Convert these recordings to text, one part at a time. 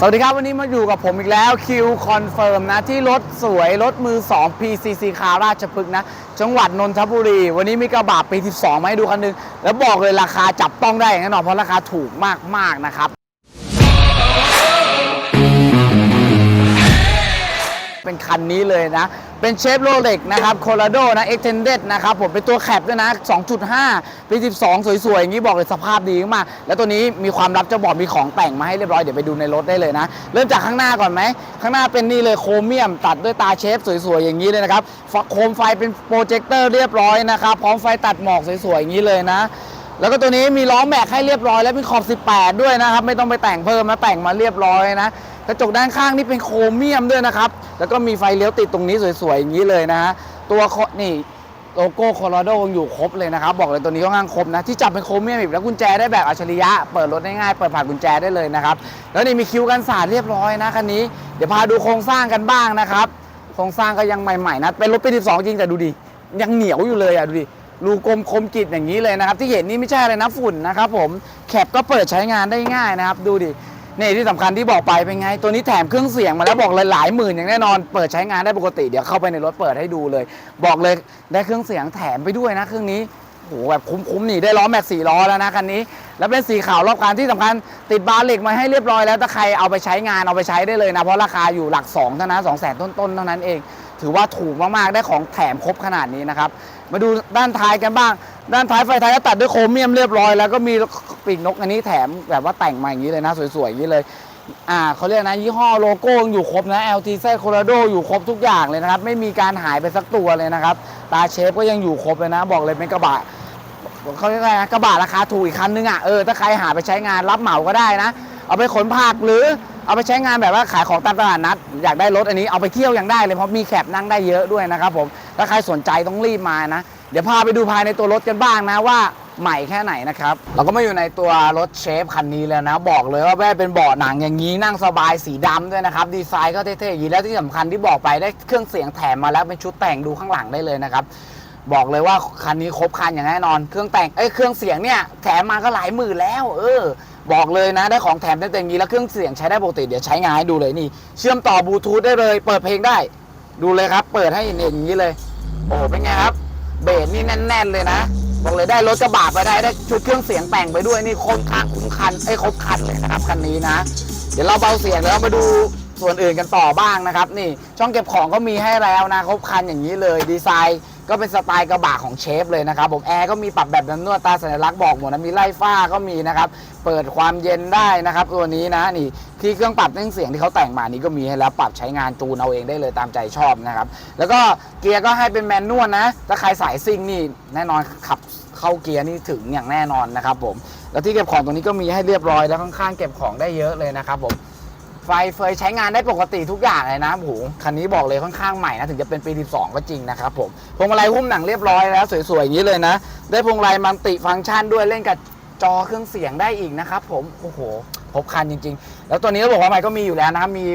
สวัสดีครับ วันนี้มาอยู่กับผมอีกแล้วคิวคอนเฟิร์มนะ ที่รถสวย รถมือ 2 PCC คาราชพฤกษ์นะ จังหวัดนนทบุรี วันนี้มีกระบะปี 12 มาให้ดูคันหนึง แล้วบอกเลยราคาจับต้องได้อย่างแน่นอนเพราะราคาถูกมาก ๆ นะครับ เป็นคันนี้เลยนะ เป็นเชฟโรเล็กนะครับโค r ราโดนะ Extended นะครับผมเป็นตัวแคปด้วยนะ 2.5 ปี 12 สวยๆ อย่างนี้บอกเลยสภาพดีมาก แล้วตัวนี้มีความลับจะบอกมีของแต่งมาให้เรียบร้อย เดี๋ยวไปดูในรถได้เลยนะ เริ่มจากข้างหน้าก่อนไหม ข้างหน้าเป็นนี่เลยโครเมียม ตัดด้วยตาเชฟสวยๆ อย่างนี้เลยนะครับโคมไฟเป็นโปรเจคเตอร์เรียบร้อยนะครับพร้อมไฟตัดหมอกสวยๆอย่างนี้เลยนะแล้วก็ตัวนี้มีล้อแม็กให้เรียบร้อยแล้วมีขอบ 18 ด้วยนะครับ ไม่ต้องไปแต่งเพิ่มนะแต่งมาเรียบร้อยนะ กระจกด้านข้างนี่เป็นโครเมียมด้วยนะครับ แล้วก็มีไฟเลี้ยวติดตรงนี้สวยๆ อย่างนี้เลยนะฮะ ตัวนี่โลโก้โคโลราโดยังอยู่ครบเลยนะครับ บอกเลยตัวนี้ค่อนข้างครบนะ ที่จับเป็นโครเมียมอีกแล้วกุญแจได้แบบอัจฉริยะ เปิดรถได้ง่าย เปิดผ่านกุญแจได้เลยนะครับ แล้วนี่มีคิวกันสาดเรียบร้อยนะคันนี้ เดี๋ยวพาดูโครงสร้างกันบ้างนะครับ โครงสร้างก็ยังใหม่ๆนะ เป็นรถปี12จริงแต่ดูดิ ยังเหนียวอยู่เลยอะดูดิรูกลมคมกิดอย่างนี้เลยนะครับ ที่เห็นนี่ไม่ใช่อะไรนะฝุ่นนะครับผม แคปก็เปิดใช้งานได้ง่ายนะครับ ดูดิ นี่ที่สำคัญที่บอกไปเป็นไง ตัวนี้แถมเครื่องเสียงมาแล้วบอกเลยหลายหมื่นอย่างแน่นอน เปิดใช้งานได้ปกติเดี๋ยวเข้าไปในรถเปิดให้ดูเลย บอกเลยได้เครื่องเสียงแถมไปด้วยนะ เครื่องนี้โอ้โหแบบคุ้มๆนี่ได้ล้อแม็กสี่ล้อแล้วนะคันนี้ แล้วเป็นสีขาวรอบคันที่สำคัญติดบาร์เหล็กมาให้เรียบร้อยแล้วถ้าใครเอาไปใช้งานเอาไปใช้ได้เลยนะ เพราะราคาอยู่หลักสองเท่านั้นสองแสนต้นๆเท่านั้นเอง ถือว่าถูกมากๆได้ของแถมครบขนาดนี้นะครับมาดูด้านท้ายกันบ้าง ด้านท้ายไฟท้ายก็ตัดด้วยโครเมียมเรียบร้อยแล้วก็มีปีกนกอันนี้แถมแบบว่าแต่งมาอย่างนี้เลยนะ สวยๆอย่างนี้เลย อ่าเขาเรียกนะยี่ห้อโลโก้ยังอยู่ครบนะ LT ไส้โค r a โดอยู่ครบทุกอย่างเลยนะครับ ไม่มีการหายไปสักตัวเลยนะครับ ตาเชฟก็ยังอยู่ครบเลยนะ บอกเลยเป็นกระบะเขาเรียกอะไรนะกระบะราคาถูกอีกคันนึงอะเออถ้าใครหาไปใช้งานรับเหมาก็ได้นะ เอาไปขนผักหรือเอาไปใช้งานแบบว่าขายของตามตลาดนัด อยากได้รถอันนี้เอาไปเที่ยวยังได้เลยเพราะมีแคปนั่งได้เยอะด้วยนะครับผมถ้าใครสนใจต้องรีบมานะ เดี๋ยวพาไปดูภายในตัวรถกันบ้างนะว่าใหม่แค่ไหนนะครับ เราก็มาอยู่ในตัวรถเชฟคันนี้แล้วนะ บอกเลยว่าแม่เป็นเบาะหนังอย่างนี้นั่งสบายสีดำด้วยนะครับ ดีไซน์ก็เท่ๆอย่างนี้แล้วที่สำคัญที่บอกไปได้เครื่องเสียงแถมมาแล้วเป็นชุดแต่งดูข้างหลังได้เลยนะครับบอกเลยว่าคันนี้ครบคันอย่างแน่นอน เครื่องแต่งเอ้ยเครื่องเสียงเนี่ยแถมมาก็หลายหมื่นแล้ว เออ บอกเลยนะได้ของแถมเต็มๆนี้แล้วเครื่องเสียงใช้ได้ปกติเดี๋ยวใช้งานให้ดูเลยนี่ เชื่อมต่อบลูทูธได้เลย เปิดเพลงได้ ดูเลยครับ เปิดให้เห็นอย่างนี้เลย โอ้เป็นไงครับ เบสนี่แน่น ๆ เลยนะ บอกเลยได้รถกระบะไปได้ได้ชุดเครื่องเสียงแต่งไปด้วยนี่ครบคันคุ้มคันไอ้ครบคันเลยนะครับคันนี้นะ เดี๋ยวเราเบาเสียงแล้วมาดูส่วนอื่นกันต่อบ้างนะครับ นี่ช่องเก็บของก็มีให้แล้วนะครบคันอย่างนี้เลยดีไซน์ ก็เป็นสไตล์กระบะของเชฟเลยนะครับผมแอร์ก็มีปรับแบบน้ำนวดตาสัญลักษณ์บอกหมดนะมีไล่ฝ้าก็มีนะครับเปิดความเย็นได้นะครับตัวนี้นะนี่ที่เครื่องปรับเรื่องเสียงที่เขาแต่งมานี้ก็มีให้แล้วปรับใช้งานจูนเอาเองได้เลยตามใจชอบนะครับแล้วก็เกียร์ก็ให้เป็นแมนนวลนะถ้าใครสายซิ่งนี่แน่นอนขับเข้าเกียร์นี่ถึงอย่างแน่นอนนะครับผมแล้วที่เก็บของตรงนี้ก็มีให้เรียบร้อยแล้วข้างๆเก็บของได้เยอะเลยนะครับผม ไฟเฟยใช้งานได้ปกติทุกอย่างเลยนะโอ้โหคันนี้บอกเลยค่อนข้างใหม่นะ ถึงจะเป็นปี 12 ก็จริงนะครับผมพวงมาลัยหุ้มหนังเรียบร้อยแล้ว สวยๆ อย่างนี้เลยนะ ได้พวงมาลัยมัลติฟังก์ชันด้วยเล่นกับจอเครื่องเสียงได้อีกนะครับผม โอ้โหครบคันจริง ๆ แล้วตัวนี้ก็บอกว่ามันก็มีอยู่แล้วนะครับมี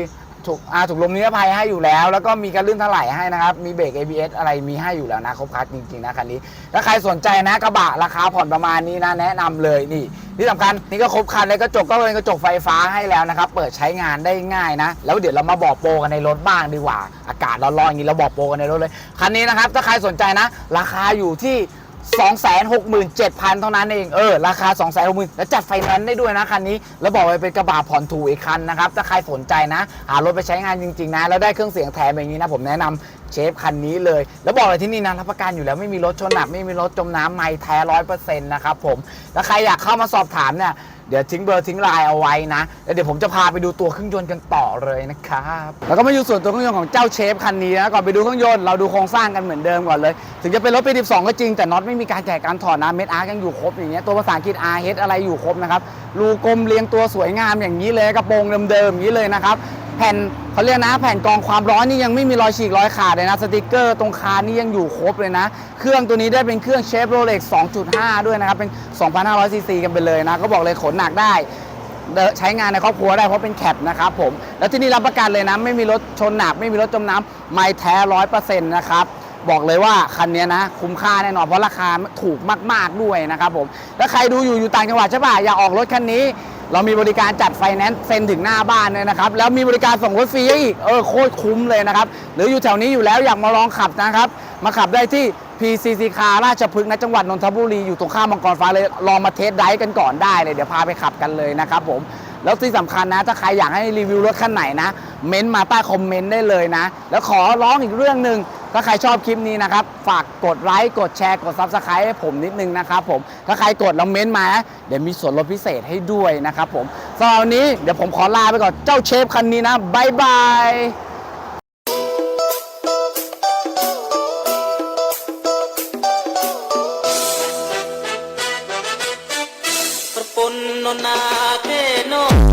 ถูกอาถูกลมนิรภัยให้อยู่แล้ว แล้วก็มีการลื่นถลายให้นะครับ มีเบรก ABS อะไรมีให้อยู่แล้วนะครบครันจริงๆนะคันนี้ถ้าใครสนใจนะกระบะราคาผ่อนประมาณนี้นะแนะนำเลยนี่ ที่สำคัญนี่ก็ครบคันเลยกระจกก็เป็นกระจกไฟฟ้าให้แล้วนะครับ เปิดใช้งานได้ง่ายนะ แล้วเดี๋ยวเรามาบอกโปรกันในรถบ้างดีกว่า อากาศร้อนๆอย่างนี้เราบอกโปรกันในรถเลย คันนี้นะครับถ้าใครสนใจนะ ราคาอยู่ที่ 267,000 เท่านั้นเอง เออ ราคา 260,000แล้วจัดไฟแนนซ์ได้ด้วยนะคันนี้ แล้วบอกเลยเป็นกระบะผ่อนถูกอีกคันนะครับ ถ้าใครสนใจนะ หารถไปใช้งานจริง ๆ นะ แล้วได้เครื่องเสียงแถมอย่างนี้นะ ผมแนะนำเชฟคันนี้เลย แล้วบอกเลยที่นี่นะรับประกันอยู่แล้วไม่มีรถชนหนักไม่มีรถจมน้ำไม่แท้ร้อยเปอร์เซ็นต์นะครับผม แล้วใครอยากเข้ามาสอบถามเนี่ย เดี๋ยวทิ้งเบอร์ทิ้งไลน์เอาไว้นะแล้วเดี๋ยวผมจะพาไปดูตัวเครื่องยนต์กันต่อเลยนะครับแล้วก็มาอยู่ส่วนตัวเครื่องยนต์ของเจ้าเชฟคันนี้นะก่อนไปดูเครื่องยนต์เราดูโครงสร้างกันเหมือนเดิมก่อนเลย ถึงจะเป็นรถปี12ก็จริงแต่น็อตไม่มีการแจกการถอดนะเม็ดอาร์ยังอยู่ครบอย่างเงี้ยตัวภาษาอังกฤษ R H อะไรอยู่ครบนะครับรูกลมเรียงตัวสวยงามอย่างนี้เลยกระโปรงเดิมๆอย่างนี้เลยนะครับ ผ่นเขาเรียกนะแผ่นกรองความร้อนนี่ยังไม่มีรอยฉีกรอยขาดเลยนะสติกเกอร์ตรงคานนี่ยังอยู่ครบเลยนะ เครื่องตัวนี้ได้เป็นเครื่องเชฟโรเล็ก2.5 ด้วยนะครับ เป็น 2,500ซีซีกันไปเลยนะ ก็บอกเลยขนหนักได้ใช้งานในครอบครัวได้เพราะเป็นแคปนะครับผม แล้วที่นี่รับประกันเลยนะ ไม่มีรถชนหนัก ไม่มีรถจมน้ำไม่แท้ร้อยเปอร์เซ็นต์นะครับบอกเลยว่าคันนี้นะ คุ้มค่าแน่นอนเพราะราคาถูกมาก ๆ ด้วยนะครับผม แล้วใครดูอยู่อยู่ต่างจังหวัดใช่ป่ะ อยากออกรถคันนี้ เรามีบริการจัดไฟแนนซ์เซ็นถึงหน้าบ้านเลยนะครับ แล้วมีบริการส่งรถฟรีอีกเออโคตรคุ้มเลยนะครับ หรืออยู่แถวนี้อยู่แล้วอยากมาลองขับนะครับ มาขับได้ที่ PCC คาราชพฤกษ์ณจังหวัดนนทบุรีอยู่ตรงข้ามมังกรฟ้าเลยลองมาเทสไดรฟ์กันก่อนได้เลยเดี๋ยวพาไปขับกันเลยนะครับผมแล้วที่สำคัญนะ ถ้าใครอยากให้รีวิวรถคันไหนนะ เม้นต์มาใต้คอมเมนต์ได้เลยนะ แล้วขอร้องอีกเรื่องหนึ่ง ถ้าใครชอบคลิปนี้นะครับ ฝากกดไลค์กดแชร์กดซับสไครต์ให้ผมนิดนึงนะครับผม ถ้าใครกดแล้เม้นมานะเดี๋ยวมีส่วนลดพิเศษให้ด้วยนะครับผมสำหรับวันนี้เดี๋ยวผมขอลาไปก่อนเจ้าเชฟคันนี้นะบายบายนนาเกโ